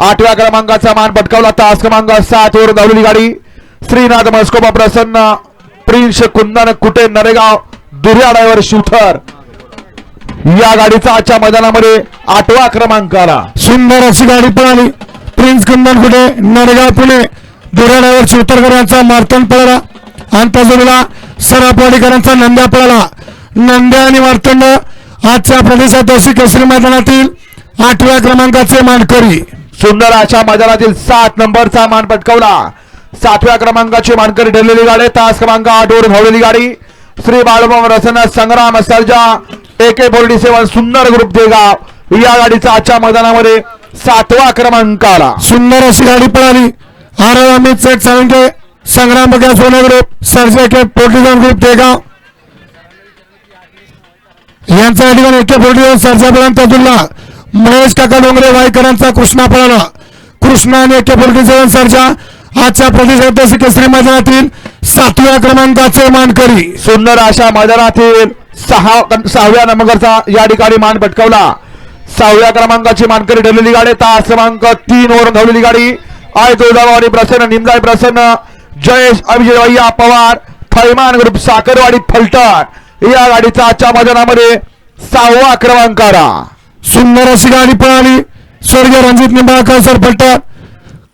आठव्या क्रमांकाचा मान पटकावला. तास क्रमांक सात वर धावलेली गाडी. श्रीनाथ मस्कोबा प्रसन्न. प्रिन्स कुंदन कुटे नरेगाव. दुर्या ड्रायव्हर शिवथर. या गाडीचा आजच्या मैदानामध्ये आठवा क्रमांक आला. सुंदर अशी गाडी पळाली प्रिन्स कुंदन कुठे नरेगाव पुणे. दुराड्यावर शिवतरकर यांचा मार्तन पळाला. आणि सरापवाडीकरांचा नंद्या पळाला. नंद्या आणि मार्तंड आजच्या प्रदेशात केसरी मैदानातील आठव्या क्रमांकाचे मानकरी. सुंदर अशा मैदानातील सात नंबरचा मान पटकवला. सातव्या क्रमांकाची मानकरी ठरलेली गाडी तास क्रमांक आठ वर धावलेली गाडी. Shri Balumama Rasna Sangram Sarja A K forty seven Sundar group Degaon. या गाडीचा आजच्या मैदानामध्ये सातवा क्रमांक आला. सुंदर अशी गाडी पळाली. आरव अमित सेठ साळुंके संग्राम बघा सोने ग्रुप सर्जे के पोर्टिझन ग्रुप देगाव. यांचा या ठिकाणी एके फोर्टी सर्जा पर्यंत महेश काका डोंगरे वाईकरांचा कृष्णा पळाला. कृष्णा आणि एके फोर्टी आजच्या प्रदेश केसरी मैदानातील सातव्या क्रमांकाचे मानकरी. सुंदर अशा मैदानातील सहा सहाव्या नंबरचा या ठिकाणी मान पटकावला. सहाव्या क्रमांकाची मानकरी ठरलेली गाडी तास क्रमांक तीन वर धावलेली गाडी. आय तुळजावाडी प्रसन्न निमदाय प्रसन्न जयेश अभिजय भैया पवार थैमान ग्रुप साखरवाडी फलटण. या गाडीचा आजच्या मैदानामध्ये सहावा क्रमांक सुंदर अशी गाडी पळाली. स्वर्गीय रणजित निंबाळकर सर फलटण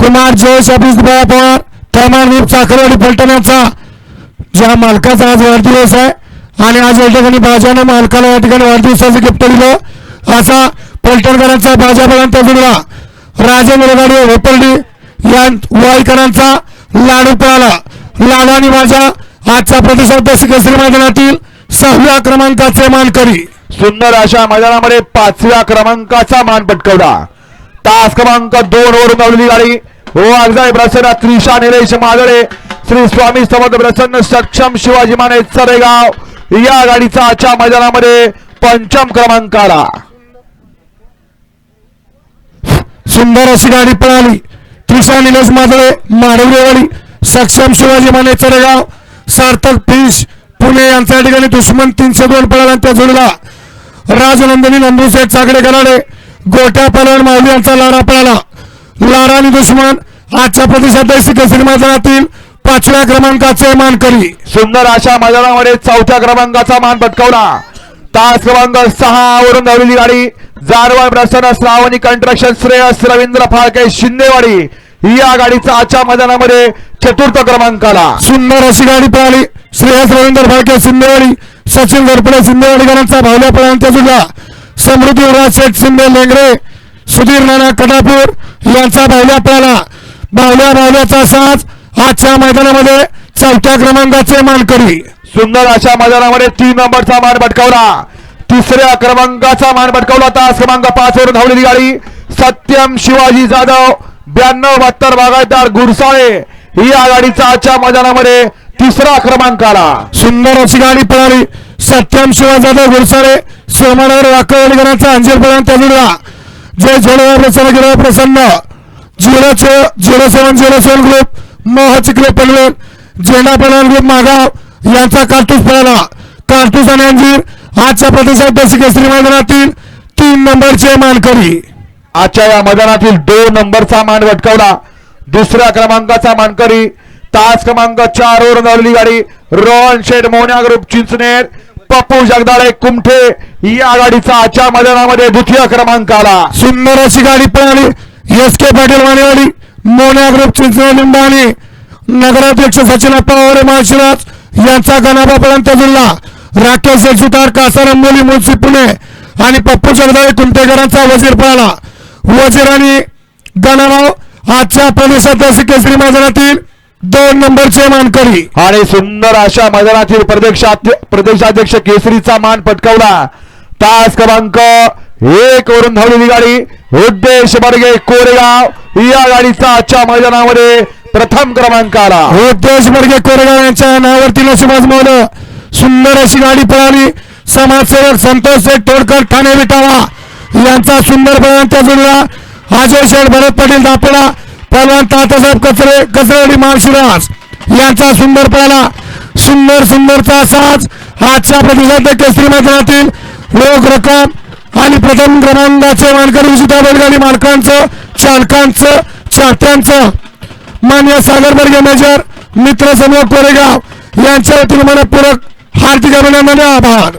कुमार जयेश अभिज पवार. थैमान चाकरवाडी साखरवाडी ज्या मालकाचा आज वाढदिवस आहे. आणि आज या ठिकाणी बाजानं मालकाला या ठिकाणी वाढदिवसाचं गिफ्ट दिलं. असा फलटणकरांचा बाजापर्यंत जुळला. राजेंद्र गाडी होपर्डी या वाईकरांचा लाडू पळाला. लाडू आणि माझ्या आजच्या प्रतिसाद केसरी मैदानातील सहाव्या क्रमांकाचे मानकरी. सुंदर अशा मैदानामध्ये पाचव्या क्रमांकाचा मान पटकवला. तास क्रमांक दोन वरून धावलेली गाडी. हो अगदा प्रसन्न त्रिशा निलेश मादळे श्री स्वामी समर्थ प्रसन्न सक्षम शिवाजी माने सरेगाव. या गाडीचा आजच्या मैदानामध्ये पंचम क्रमांक आला. सुंदर अशी गाडी पळाली. त्रिशा निलेश मादळे माडवलेवाडी सक्षम शिवाजी माने चरेगाव सार्थक फिश पुणे यांच्या ठिकाणी दुश्मन तीनशे दोन पळाला त्या जोडला राजनंदिनी नंदुसेठ चाकडे कराडे गोट्या पलवण माऊली यांचा लारा पळाला. लारा आणि दुश्मन आजच्या प्रतिसाद केसरी मैदानातील पाचव्या क्रमांकाचे मानकरी? सुंदर अशा मैदानामध्ये चौथ्या क्रमांकाचा मान पटकावला. तास क्रमांक सहा वरून धावलेली गाडी जारवाळ प्रसन्न श्रावणी कंट्रक्शन श्रेयस रवींद्र फाळके शिंदेवाडी. या गाडीचा आजच्या मैदानामध्ये चतुर्थ क्रमांक आला. सुंदर अशी गाडी पळाली. श्रेयस रवींद्र फाळके सिंदेवाडी सचिन गरपडे सिंदेवाडीकरांचा भावल्या पळांच्या जुळला समृद्धी युवराज शेठ शिंदे लेंगरे सुधीर नाना कटापूर यांचा भावल्या पळाला. भावल्या भावल्याचा साज आजच्या मैदानामध्ये चौथ्या क्रमांकाचे मानकरी. सुंदर अशा मैदानामध्ये तीन नंबरचा मान पटकावला तिसऱ्या क्रमांकाचा मान पटकावला तास क्रमांक पाच वरून धावलेली गाडी सत्यम शिवाजी जाधव ब्याण्णव बहात्तर बागायतदार गुरसाळे. या गाडीचा आजच्या मैदानामध्ये तिसरा क्रमांक आला. सुंदर अशी गाडी पळाली. सत्यम शिवाजादा गुरसारे सोमानगर वाकवलीकरांचा अंजीर पर्यंत जय झोडवा प्रसन्न गिरवा प्रसन्न. झिरो छे zero seven zero seven group मोह चिखले पनवेल झेंडा पनवेल ग्रुप मागाव यांचा कार्टूस पळाला कार्टूस आणि अंजीर आजच्या प्रतिसाद केसरी मैदानातील तीन नंबरचे मानकरी. आजच्या या मैदानातील दोन नंबरचा मान भटकवला. दुसऱ्या क्रमांकाचा मानकरी तास क्रमांक चार वर गाडी रोहन शेठ मोन्या ग्रुप चिंचनेर पप्पू जगदाळे कुमठे या गाडीचा आजच्या मैदानामध्ये द्वितीय क्रमांक आला सुंदर अशी गाडी पळाली. S K Patil Waniwadi Monya group Chinchani नगराध्यक्ष सचिन पवारे माळशिराज यांचा गणाबापर्यंत जिल्हा. राकेश सुतार कासारंबोली मुन्सी पुणे. आणि पप्पू जगदाळे कुंटेकरांचा वजीर पळाला. वजीर आणि गणाराव आजच्या प्रदेशात केसरी मैदानातील दोन नंबरचे मानकरी आणि सुंदर अशा मैदानातील प्रदेशाध्य- प्रदेशाध्यक्ष केसरीचा मान पटकावला. तास क्रमांक एक वरून धावलेली गाडी. उद्देश बर्गे कोरेगाव. या गाडीचा आजच्या मैदानामध्ये प्रथम क्रमांक आला. उद्देश बर्गे कोरेगाव यांच्या नावावरती मौल सुंदर अशी गाडी पळाली. समाजसेवक संतोष शेठ तोडकर ठाणे विटावा यांचा सुंदर पळांच्या जुळला अजय शेठ भरत पाटील दापोला पहलवान तातासाहेब कचरे कचरेवाडी माळशिराज यांचा सुंदर पळाला सुंदर सुंदरचा साज. आजच्या प्रतिसाद केसरी मैदानातील रोख रक्कम आणि प्रथम क्रमांकाचे मानकरी सुद्धा बैलगाडी मालकांचं चालकांचं चाहत्यांचं मान्य सागरबर्गे मेजर मित्र समूह कोरेगाव यांच्या वतीने मनपूर्वक हार्दिक अभिनंदन आभार.